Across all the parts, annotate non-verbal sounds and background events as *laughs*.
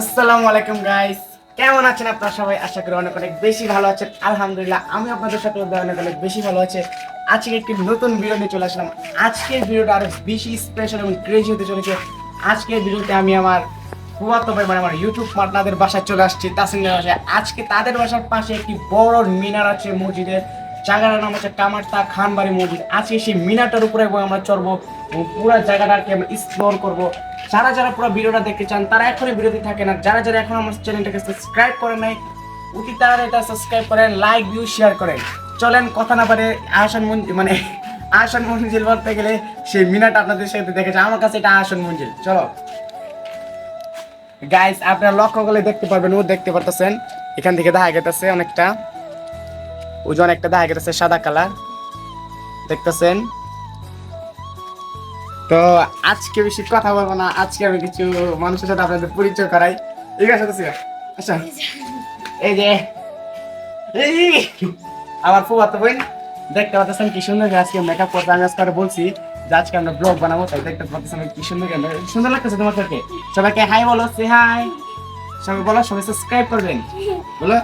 আসসালামু আলাইকুম গাইস কেমন আছেন আপনারা সবাই? আশা করি অনেক অনেক বেশি ভালো আছেন। আলহামদুলিল্লাহ আমি আপনাদের সাথে অনেক অনেক বেশি ভালো আছে। আজকে একটি নতুন ভিডিও নিয়ে চলে আসলাম। আজকের ভিডিওটা আরও বেশি স্পেশাল এবং ক্রেজি হতে চলেছে। আজকের ভিডিওতে আমি আমার ফুয়াতো ভাই মানে আমার ইউটিউব পার্টনারদের বাসায় চলে আসছি তাসিনের বাসায়। আজকে তাদের বাসার পাশে একটি বড় মিনার আছে মসজিদের। জায়গাটার নাম হচ্ছে কামারতা খানবাড়ি মসজিদ। আজকে সেই মিনারটার উপরে আমরা চড়বো পুরো জায়গাটাকে আমরা এক্সপ্লোর করব। যারা যারা পুরো ভিডিওটা দেখতে চান, তারা এখনই বিরতি থাকেন আর যারা যারা এখন আমার চ্যানেলটাকে সাবস্ক্রাইব করেন নাই, অতি তাড়াতাড়ি এটা সাবস্ক্রাইব করেন লাইক ভিউ শেয়ার করেন। চলেন কথা না পারে আহসান মঞ্জিল মানে *laughs* আহসান মঞ্জিল বলতে গেলে সেই মিনারটা আপনাদের সাথে দেখেছে আমার কাছে এটা আহসান মঞ্জিল। চলো। গাইস আপনারা লক্ষ্য করলে দেখতে পারবেন, ও দেখতে পারতেছেন। এখান থেকে দেখা গেতেছে অনেকটা। ওজন একটা দেখা গেতেছে সাদা কালার। দেখতেছেন? তো আজকে বেশি কথা বলব না, আজকে আমি কিছু মানুষের সাথে আপনাদের পরিচয় করাই। ঠিক আছে আচ্ছা। এই যে, এই, আমার ফুয়াতো বোন, দেখতে পাচ্ছেন কি সুন্দর আজকে মেকআপ করতে আমি আজকে বলছি যে আজকে আমরা ব্লগ বানাবো, তাই দেখতে পাচ্ছেন কি সুন্দর সুন্দর লাগতেছে তোমাদেরকে। সবাইকে হাই বলো সে হাই সবাই বলো, সবাই সাবস্ক্রাইব করবেন। বলো।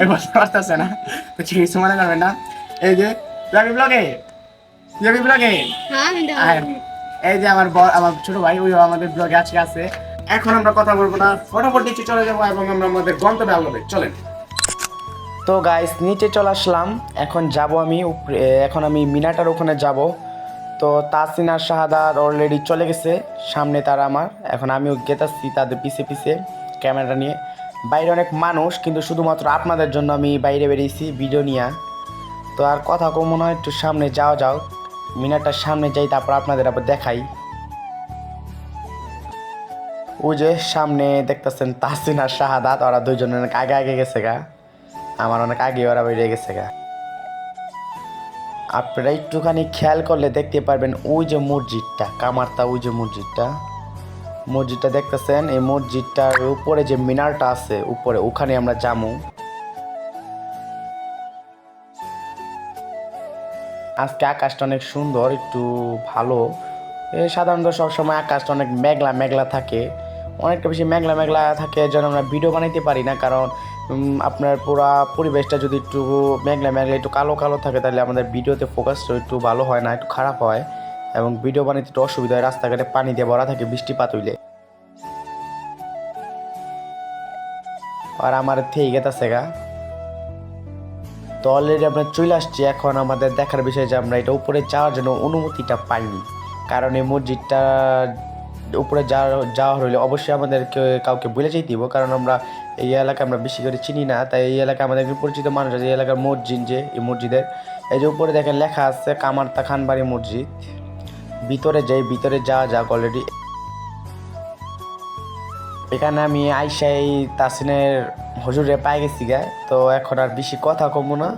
এই বলতে পারতেছে না তো ঠিক আছে মনে করবেন না এই যে রবি ব্লগে রবি ব্লগে আর এই যে আমার বর আমার ছোট ভাই ওই আমাদের ব্লগে আজকে আছে এখন আমরা কথা বলব না ফটাফট নিচে চলে যাব এবং আমরা আমাদের গন্তব্যে আলোবে। চলেন। তো গাইস নিচে চলে আসলাম। এখন যাব আমি উপরে এখন আমি মিনাটার ওখানে যাব। তো তাসিনা শাহাদার অলরেডি চলে গেছে সামনে তারা আমার। এখন আমিও গেতাচ্ছি তাদের পিছে পিছে ক্যামেরা নিয়ে। বাইরে অনেক মানুষ, কিন্তু শুধুমাত্র আপনাদের জন্য আমি বাইরে বেরিয়েছি ভিডিও নিয়ে। তো আর কথা কম হয়, একটু সামনে যাওয়া যাও। মিনারটার সামনে যাই, তারপর আপনাদের আবার দেখাই। ওই যে সামনে দেখতেছেন তাসিন আর শাহাদাত, ওরা দুইজন অনেক আগে আগে গেছে গা। আমার অনেক আগে ওরা বেরিয়ে গেছে গা। আপনারা একটুখানি খেয়াল করলে দেখতে পারবেন ওই যে মসজিদটা কামারতা ওই যে মসজিদটা। মসজিদটা দেখতেছেন, এই মসজিদটার উপরে যে মিনারটা আছে, উপরে ওখানে আমরা যামু। আজকে আকাশটা অনেক সুন্দর, একটু ভালো। সাধারণত সবসময় আকাশটা অনেক মেঘলা মেঘলা থাকে। অনেকটা বেশি মেঘলা মেঘলা থাকে যেন আমরা ভিডিও বানাইতে পারি না, কারণ আপনার পুরা পরিবেশটা যদি একটু মেঘলা মেঘলা, একটু কালো কালো থাকে, তাহলে আমাদের ভিডিওতে ফোকাসটা একটু ভালো হয় না, একটু খারাপ হয়। এবং ভিডিও বানাইতে একটু অসুবিধা হয়, রাস্তাঘাটে পানি দিয়ে ভরা থাকে বৃষ্টিপাত হইলে। আর আমার থেকে গেতাছে গা। তো অলরেডি আমরা চলে আসছি, এখন আমাদের দেখার বিষয় যে আমরা এটা উপরে যাওয়ার জন্য অনুমতিটা পাইনি। কারণ এই মসজিদটা উপরে যাওয়া যাওয়া হলে, অবশ্যই আমাদেরকে কাউকে বলে যেতে দিব কারণ আমরা এই এলাকা আমরা বেশি করে চিনি না। তাই এই এলাকা আমাদের পরিচিত মানুষ আছে, এই এলাকার মসজিদ যে, এই মসজিদের। এই যে উপরে দেখেন লেখা আছে, কামারতা খানবাড়ি মসজিদ। ভিতরে যাই, ভিতরে যাওয়া যাক অলরেডি এখানে আমি আইসাই তাসিনের হজুরে পাই গেছি গা, তো এখন আর বেশি কথা কমবো না।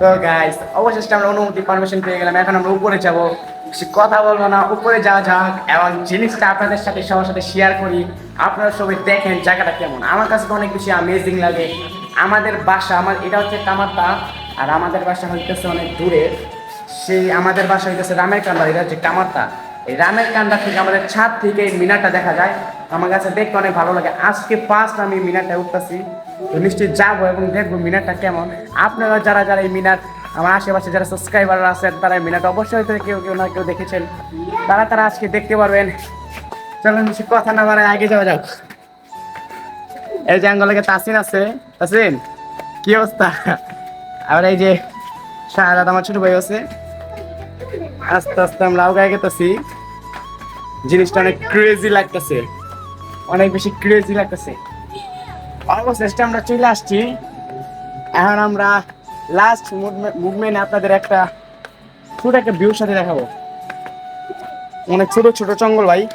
তো গাইস অবশেষে আমরা অনুমতি পারমিশন পেয়ে গেলাম। এখন আমরা উপরে যাব। বেশি কথা বলব না, উপরে যাওয়া যাক এবং জিনিসটা আপনাদের সাথে, সবার সাথে শেয়ার করি। আপনারা সবাই দেখেন জায়গাটা কেমন। আমার কাছে তো অনেক বেশি আমেজিং লাগে। আমাদের বাসা, আমার, এটা হচ্ছে কামারতা আর আমাদের বাসা হইতেছে অনেক দূরে। সেই আমাদের বাসা হইতেছে রামের কান্দা এটা হচ্ছে কামারতা এই রামের কান্দা থেকে আমাদের ছাদ থেকে এই মিনারটা দেখা যায়। আমার কাছে দেখতে অনেক ভালো লাগে। আজকে ফার্স্ট আমি মিনারটা উঠতেছি। তো নিশ্চয়ই যাব এবং দেখব মিনারটা কেমন। আপনারা যারা যারা এই মিনার, আমার আশেপাশে যারা সাবস্ক্রাইবার আছেন, তারা এই মিনারটা অবশ্যই হয়তো কেউ কেউ না কেউ দেখেছেন। তারা তারা আজকে দেখতে পারবেন। চলুন কথা না বাড়ায় আগে যাওয়া যাক। এই যে আঙ্গলকে তাসিন আছে। তাসিন, কি অবস্থা? আর এই যে শাহাদ আমার ছোট ভাই আছে। আস্তে আস্তে আমরা আগায় গেতেছি। জিনিসটা অনেক ক্রেজি লাগতেছে। অনেক বেশি ক্রেজি লাগতেছে। অবশেষে আমরা চলে আসছি। এখন আমরা লাস্ট মুভমেন্ট আপনাদের একটা ছোট একটা ভিউর সাথে দেখাবো। অনেক ছোট ছোট জঙ্গল ভাই।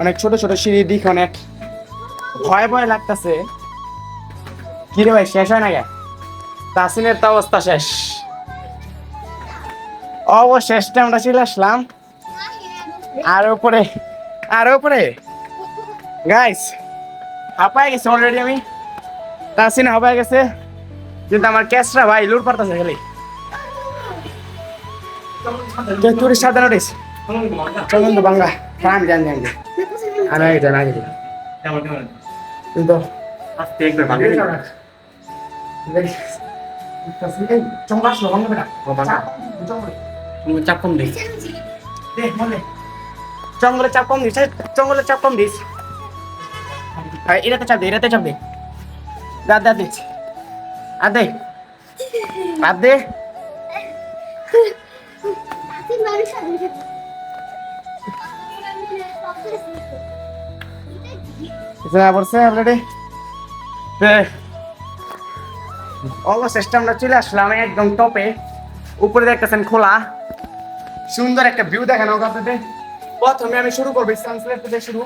অনেক ছোট ছোট সিঁড়ি দিক অনেক ভয় ভয় লাগতেছে। কি রে ভাই, শেষ হয় না গে তাসিনের তো অবস্থা শেষ। অবশেষে আমরা চলে আসলাম। আর উপরে আর উপরে। গাইস হাঁপায় গেছে অলরেডি আমি। তাসিন হাঁপায় গেছে। কিন্তু আমার ক্যাশরা ভাই লুট পারতেছে খালি। তুই সাদা নোটিস চলুন বাংলা। আমি জানি জানি জানি। আগে কেমন কেমন কিন্তু আস্তে একবার চম্পা বেটা চাপ কম বলে জঙ্গলে চাপ কম দিস জঙ্গলে চাপ কম দিস। এটাতে চাপ দে, এটাতে চাপ দে। দাঁত দাঁত দিস আর দে। আর দে। শোনা পড়ছে অলরেডি অবশেষে আমরা চলে আসলাম একদম টপে। উপরে দেখতেছেন খোলা। সুন্দর একটা ভিউ দেখেন আপনাদের প্রথমে আমি শুরু করব সানসেট থেকে শুরু।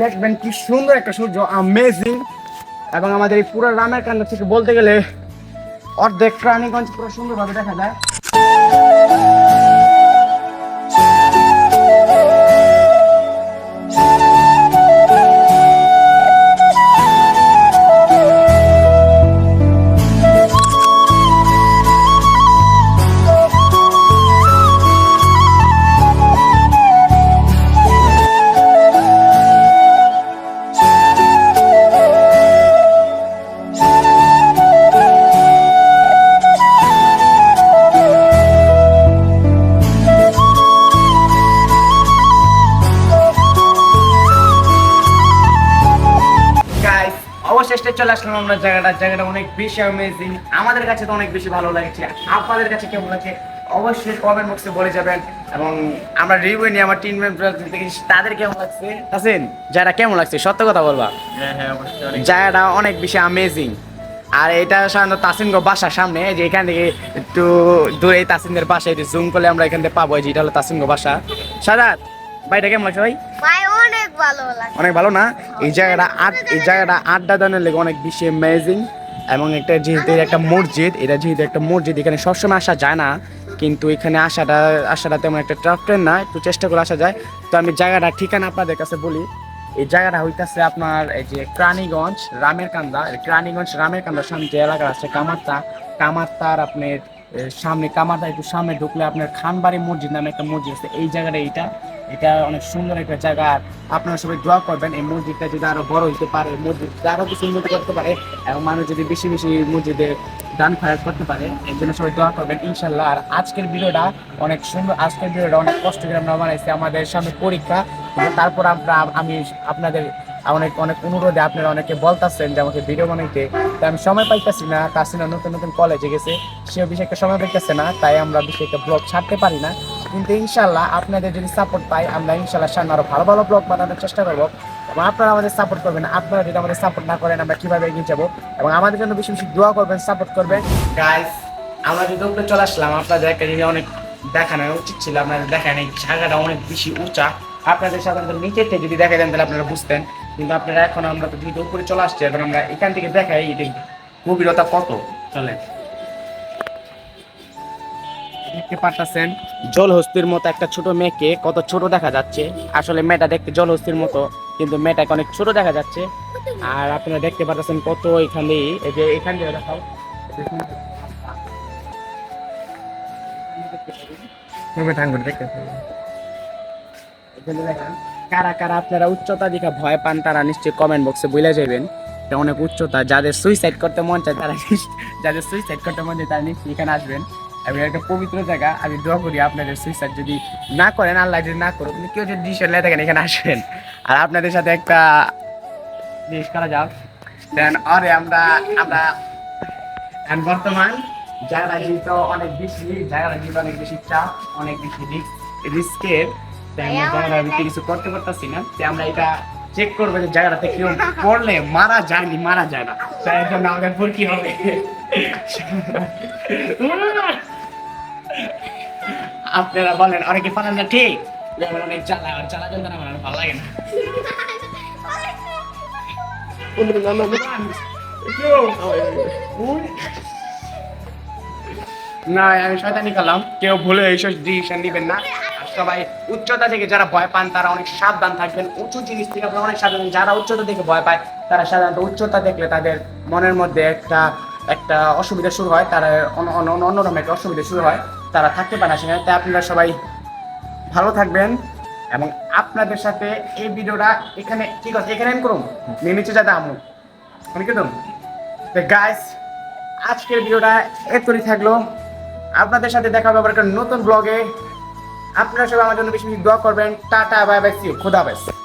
দেখবেন কি সুন্দর একটা সূর্য আমেজিং এবং আমাদের এই পুরো রামের কান্ড থেকে বলতে গেলে অর্ধেক প্রাণীগঞ্জ পুরো সুন্দরভাবে দেখা যায়। অবশেষে চলে আসলাম আমরা জায়গাটা। জায়গাটা অনেক বেশি অ্যামেজিং আমাদের কাছে তো অনেক বেশি ভালো লাগছে। আপনাদের কাছে কেমন লাগছে? অবশ্যই কমেন্ট বক্সে বলে যাবেন। এবং আমরা রিভিউ নিয়ে আমার টিম মেম্বার দেখেছি তাদের কেমন লাগছে? আছেন যারা কেমন লাগছে? সত্য কথা বলবা? হ্যাঁ হ্যাঁ অবশ্যই জায়গাটা অনেক বেশি অ্যামেজিং আর এটা সাধারণত তাসিনগো বাসার সামনে। যে এখান থেকে একটু দূরে তাসিনদের বাসা একটু জুম করলে আমরা এখান থেকে পাবো। যে এটা হলো তাসিনগো বাসা। সাদাত ভাইটা কেমন লাগছে ভাই? ভাই অনেক ভালো অনেক ভালো না? এই জায়গাটা আড এই জায়গাটা আড্ডা দানের লেগে অনেক বেশি অ্যামেজিং এবং একটা যেহেতু একটা মসজিদ এটা যেহেতু একটা মসজিদ এখানে সবসময় আসা যায় না। কিন্তু এখানে আসাটা আসাটা তেমন একটা ট্রাফ ট্রেন না একটু চেষ্টা করে আসা যায়। তো আমি জায়গাটা ঠিকানা আপনাদের কাছে বলি। এই জায়গাটা হইতাছে আপনার এই যে ক্রানীগঞ্জ রামের কান্দা ক্রানীগঞ্জ রামের কান্দার সামনে যে এলাকা আছে কামারতা। কামারতার আপনার সামনে কামারতা একটু সামনে ঢুকলে আপনার খানবাড়ি মসজিদ নামে একটা মসজিদ আছে। এই জায়গাটা এইটা। এটা অনেক সুন্দর একটা জায়গা। আর আপনারা সবাই দোয়া করবেন, এই মসজিদটা যদি আরও বড় হইতে পারে মসজিদ আরও কিছু উন্নতি করতে পারে, এবং মানুষ যদি বেশি বেশি মসজিদে দান খয়াত করতে পারে, এর জন্য সবাই দোয়া করবেন ইনশাল্লাহ আর আজকের ভিডিওটা অনেক সুন্দর, আজকের ভিডিওটা অনেক কষ্ট করে আমরা বানাইছি আমাদের সামনে পরীক্ষা। তারপর আমরা, আমি আপনাদের অনেক অনেক অনুরোধে আপনারা অনেকে বলতাছেন যে আমাকে ভিডিও বানাইতে, তো আমি সময় পাইতেছি না তাসিনা নতুন নতুন কলেজে গেছে সেও বেশি একটা সময় পাইতেছে না, তাই আমরা বেশি একটা ব্লগ ছাড়তে পারি না। কিন্তু ইনশাল্লাহ আপনাদের যদি সাপোর্ট পাই, আমরা ইনশাল্লাহ সামনে আরও ভালো ভালো ব্লগ বানানোর চেষ্টা করব। এবং আপনারা আমাদের সাপোর্ট করবেন, আপনারা যদি আমাদের সাপোর্ট না করেন, আমরা কীভাবে এগিয়ে যাব? এবং আমাদের জন্য বেশি বেশি দোয়া করবেন সাপোর্ট করবেন। গাইস আমরা যদি উপরে চলে আসলাম, আপনাদের একটা জিনিস অনেক দেখানো উচিত ছিল আপনাদের দেখান এই জায়গাটা অনেক বেশি উঁচা। আপনাদের সাধারণত নিচের থেকে যদি দেখা দেন, তাহলে আপনারা বুঝতেন। কিন্তু আপনারা এখন আমরা তো উপরে চলে আসছি, এখন আমরা এখান থেকে দেখাই এটা গভীরতা কত? চলে দেখতে পারতেছেন। জলহস্তির মতো একটা ছোট মেয়েকে কত ছোট দেখা যাচ্ছে। আসলে মেয়েটা দেখতে জলহস্তির মতো কিন্তু মেয়েটাকে অনেক ছোট দেখা যাচ্ছে। আর আপনারা দেখতে পারতেছেন কত এখানে এই যে এখান থেকে দেখাও। কারা কারা আপনারা উচ্চতা দেখে ভয় পান তারা নিশ্চয়ই কমেন্ট বক্সে বলে যাবেন অনেক উচ্চতা যাদের সুইসাইড করতে মন চায় তারা যাদের সুইসাইড করতে মন চায় তারা নিশ্চয়ই এখানে আসবেন। এবং একটা পবিত্র জায়গা আমি দোয়া করি আপনাদের সুইসাইড যদি না করেন আল্লাহ যদি না করুন কেউ যদি ডিসিশন নিয়ে থাকেন এখানে আসবেন। আর আপনাদের সাথে একটা জিনিস করা যাক। দেন আরে আমরা আমরা বর্তমান জায়গাটা যেহেতু অনেক বেশি জায়গাটা যেহেতু অনেক বেশি চাপ অনেক বেশি রিস্ক রিস্কের তাই আমরা জায়গাটার ভিতরে কিছু করতে পারতাছি না। তাই আমরা এটা চেক করব যে জায়গাটাতে কেউ পড়লে মারা যায়নি মারা যায় না। তাই জন্য আমাদের ভুল কি হবে? *laughs* আপনারা বলেন অনেকে পারেন না ঠিক? অনেক জ্বালা জ্বালা যন্ত্রণা আমার ভালো লাগে না। না আমি শয়তানি করলাম কেউ ভুলে এইসব ডিসিশন নেবেন না। আর সবাই উচ্চতা থেকে যারা ভয় পান, তারা অনেক সাবধান থাকবেন। উঁচু জিনিস থেকে আপনারা অনেক সাবধান। যারা উচ্চতা থেকে ভয় পায়, তারা সাধারণত উচ্চতা দেখলে তাদের মনের মধ্যে একটা একটা অসুবিধা শুরু হয়। তারা অন্য অন্য অন্যরকম একটা অসুবিধা শুরু হয়। তারা থাকতে পারে না সেখানে। তাই আপনারা সবাই ভালো থাকবেন এবং আপনাদের সাথে এই ভিডিওটা এখানে ঠিক আছে এখানে end করুন নিচে যাতে আমু আমি তো গাইস আজকের ভিডিওটা এতই থাকল। আপনাদের সাথে দেখা হবে আবার একটা নতুন ব্লগে আপনারা সবাই আমার জন্য বেশি বেশি দোয়া করবেন। টাটা বাই বাই সি খোদা হাফেজ।